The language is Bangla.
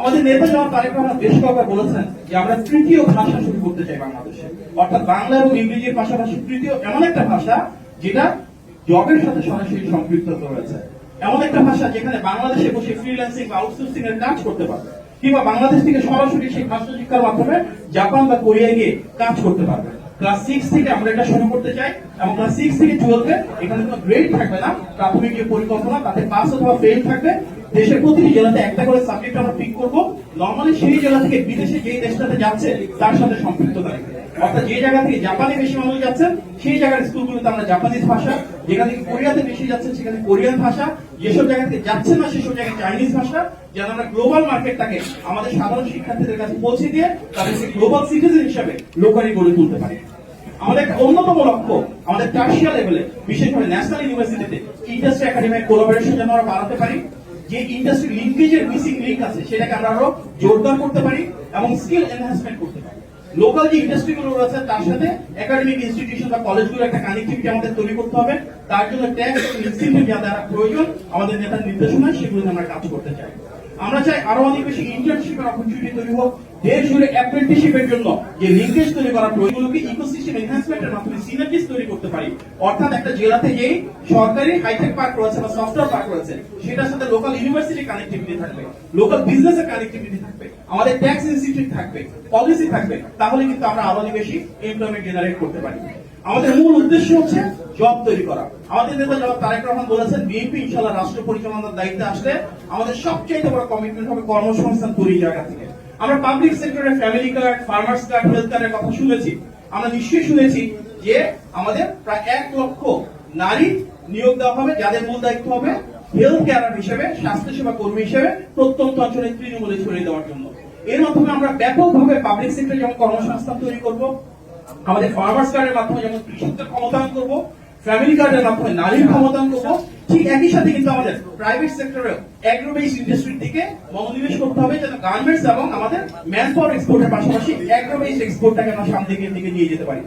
আমাদের নেতা যেমন তারেক রহমান বেশ কয়েকবার বলেছেন যে আমরা তৃতীয় ভাষা শুরু করতে চাই বাংলাদেশে। অর্থাৎ বাংলা এবং ইংরেজির পাশাপাশি তৃতীয় এমন একটা ভাষা যেটা জবের সাথে সরাসরি সম্পৃক্ত রয়েছে। এমন একটা ভাষা যেখানে বাংলাদেশে বসে ফ্রিল্যান্সিং বা আউটসোর্সিং এর কাজ করতে পারবে। কিংবা বাংলাদেশ থেকে সরাসরি সেই ভাষা শিক্ষার মাধ্যমে জাপান বা কোরিয়ায় গিয়ে কাজ করতে পারবে। ক্লাস সিক্স থেকে আমরা এটা শুরু করতে চাই এবং ক্লাস সিক্স থেকে টুয়েলভে এখানে কোনো গ্রেড থাকবে না। প্রাথমিক যে পরিকল্পনা, তাতে পাস অথবা ফেল থাকবে। দেশের প্রতিটি জেলাতে একটা করে সাবজেক্ট আমরা পিক করব। নর্মালি সেই জেলা থেকে বিদেশে যেই দেশটাতে যাচ্ছে, তার সাথে সম্পৃক্ততা রেখে অর্থাৎ যে জায়গা থেকে জাপানে বেশি মানুষ যাচ্ছেন সেই জায়গার স্কুলগুলোতে আমরা জাপানিজ ভাষা, যেখান থেকে কোরিয়াতে বেশি যাচ্ছেন সেখানে কোরিয়ান ভাষা। যেসব জায়গা থেকে যাচ্ছেন না, সেসব জায়গায় চাইনিজ ভাষা। যেন আমরা গ্লোবাল মার্কেটটাকে আমাদের সাধারণ শিক্ষার্থীদের কাছে পৌঁছে দিয়ে তাদেরকে গ্লোবাল সিটিজেন হিসাবে লোকালি গড়ে তুলতে পারি। আমাদের একটা অন্যতম লক্ষ্য, আমাদের টার্সিয়া লেভেলে বিশেষভাবে ন্যাশনাল ইউনিভার্সিটিতে ইন্ডাস্ট্রি একাডেমিক কোলাবোরেশন যেন আমরা বাড়াতে পারি। যে ইন্ডাস্ট্রি লিঙ্কেজের মিসিং লিঙ্ক আছে, সেটাকে আমরা আরও জোরদার করতে পারি এবং স্কিল এনহ্যান্সমেন্ট করতে পারি। লোকাল যে ইন্ডাস্ট্রি গুলো রয়েছে, তার সাথে একাডেমিক ইনস্টিটিউশন বা কলেজগুলো একটা কানেক্টিভিটি আমাদের তৈরি করতে হবে। তার জন্য ট্যাক্স ইনসেন্টিভ যা দ্বারা প্রয়োজন, আমাদের নেতার নির্দেশনা সেগুলো আমরা কাজ করতে চাই। আমরা চাই আরও অনেক বেশি ইন্টার্নশিপের অপরচুনিটি তৈরি হোক, দেশ জুড়ে অ্যাপ্রেন্টিসশিপের জন্য যে লিঙ্কেজ তৈরি করা প্রয়োজনগুলোকে ইকোসিস্টেম এনহ্যান্সমেন্টের মাধ্যমে সিনার্জিস তৈরি করতে পারি। অর্থাৎ একটা জেলাতে যেই সরকারি হাইটেক পার্ক রয়েছে বা সফটওয়্যার পার্ক রয়েছে, সেটার সাথে লোকাল ইউনিভার্সিটি কানেক্টিভিটি থাকবে লোকাল বিজনেসের কানেক্টিভিটি থাকবে, আমাদের ট্যাক্স ইনস্টিটিউট থাকবে পলিসি থাকবে, তাহলে কিন্তু আমরা আরও অনেক বেশি এমপ্লয়মেন্ট জেনারেট করতে পারি। আমাদের মূল উদ্দেশ্য হচ্ছে জব তৈরি করা। আমাদের নেতা জনাব তারেক রহমান বলেছেন, বিএনপি ইনশাল্লাহ রাষ্ট্র পরিচালনার দায়িত্বে আসলে আমাদের সবচেয়ে বড় কমিটমেন্ট হবে কর্মসংস্থান তৈরি জায়গা থেকে। আমরা পাবলিক সেক্টরে family card farmers card health কার্ডের কথা শুনেছি। আমরা নিশ্চয়ই শুনেছি যে আমাদের প্রায় এক লক্ষ নারী নিয়োগ দেওয়া হবে, যাদের মূল দায়িত্ব হবে হেলথ কেয়ার হিসেবে, স্বাস্থ্যসেবা কর্মী হিসেবে প্রত্যন্ত অঞ্চলে তৃণমূলে ছড়িয়ে দেওয়ার জন্য। এর মাধ্যমে আমরা ব্যাপকভাবে পাবলিক সেক্টরে যেমন কর্মসংস্থান তৈরি করব আমাদের ফার্মার্স কার্ডের মাধ্যমে যেমন কৃষকদের ক্ষমতায়ন করব ফ্যামিলি কার্ডের মাধ্যমে নারীর ক্ষমতায়ন করব, ঠিক একই সাথে কিন্তু আমাদের প্রাইভেট সেক্টরে অ্যাগ্রো বেসড ইন্ডাস্ট্রির দিকে মনোনিবেশ করতে হবে যেন গার্মেন্টস এবং আমাদের ম্যান পাওয়ার এক্সপোর্টের পাশাপাশি অ্যাগ্রো বেসড এক্সপোর্টটাকে আমরা সামনে দিকে নিয়ে যেতে পারি।